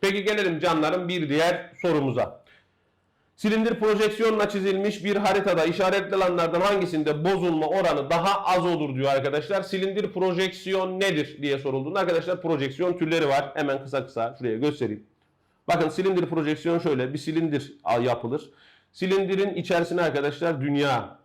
Peki gelelim canlarım bir diğer sorumuza. Silindir projeksiyonla çizilmiş bir haritada işaretli alanlardan hangisinde bozulma oranı daha az olur diyor arkadaşlar. Silindir projeksiyon nedir diye sorulduğunda arkadaşlar projeksiyon türleri var. Hemen kısa kısa şuraya göstereyim. Bakın silindir projeksiyon şöyle bir silindir yapılır. Silindirin içerisine arkadaşlar dünya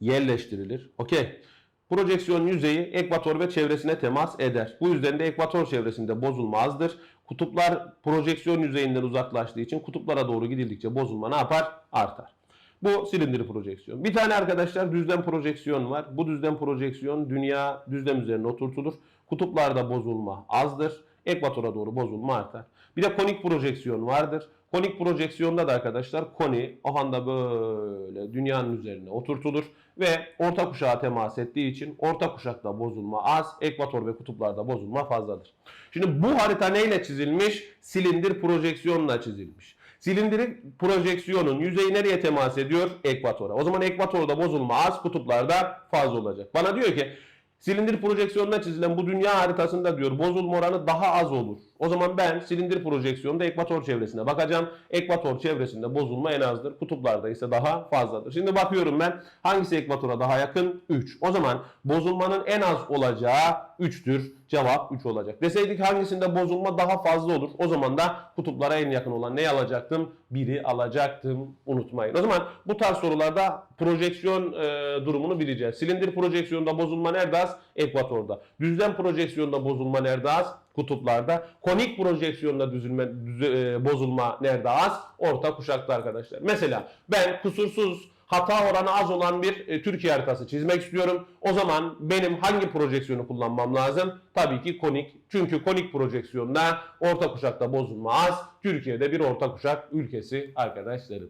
yerleştirilir. Okey. Projeksiyon yüzeyi ekvator ve çevresine temas eder. Bu yüzden de ekvator çevresinde bozulma azdır. Kutuplar projeksiyon yüzeyinden uzaklaştığı için kutuplara doğru gidildikçe bozulma ne yapar? Artar. Bu silindir projeksiyon. Bir tane arkadaşlar düzlem projeksiyon var. Bu düzlem projeksiyon dünya düzlem üzerine oturtulur. Kutuplarda bozulma azdır. Ekvatora doğru bozulma artar. Bir de konik projeksiyon vardır. Konik projeksiyonda da arkadaşlar koni o anda böyle dünyanın üzerine oturtulur ve orta kuşağa temas ettiği için orta kuşakta bozulma az, ekvator ve kutuplarda bozulma fazladır. Şimdi bu harita neyle çizilmiş? Silindir projeksiyonla çizilmiş. Silindirin projeksiyonun yüzeyi nereye temas ediyor? Ekvatora. O zaman ekvatorda bozulma az, kutuplarda fazla olacak. Bana diyor ki Silindir projeksiyonuna çizilen bu dünya haritasında diyor bozulma oranı daha az olur. O zaman ben silindir projeksiyonda ekvator çevresine bakacağım. Ekvator çevresinde bozulma en azdır. Kutuplarda ise daha fazladır. Şimdi bakıyorum ben hangisi ekvatora daha yakın? 3. O zaman bozulmanın en az olacağı 3'tür. Cevap 3 olacak. Deseydik hangisinde bozulma daha fazla olur? O zaman da kutuplara en yakın olan neyi alacaktım? 1'i alacaktım. Unutmayın. O zaman bu tarz sorularda projeksiyon e, durumunu bileceğiz. Silindir projeksiyonda bozulma nerede az? Ekvatorda. Düzlem projeksiyonda bozulma nerede az? Kutuplarda. Konik projeksiyonda düzülme, düze- e, bozulma nerede az? Orta kuşakta arkadaşlar. Mesela ben kusursuz hata oranı az olan bir e, Türkiye haritası çizmek istiyorum. O zaman benim hangi projeksiyonu kullanmam lazım? Tabii ki konik. Çünkü konik projeksiyonda orta kuşakta bozulma az. Türkiye'de bir orta kuşak ülkesi arkadaşlarım.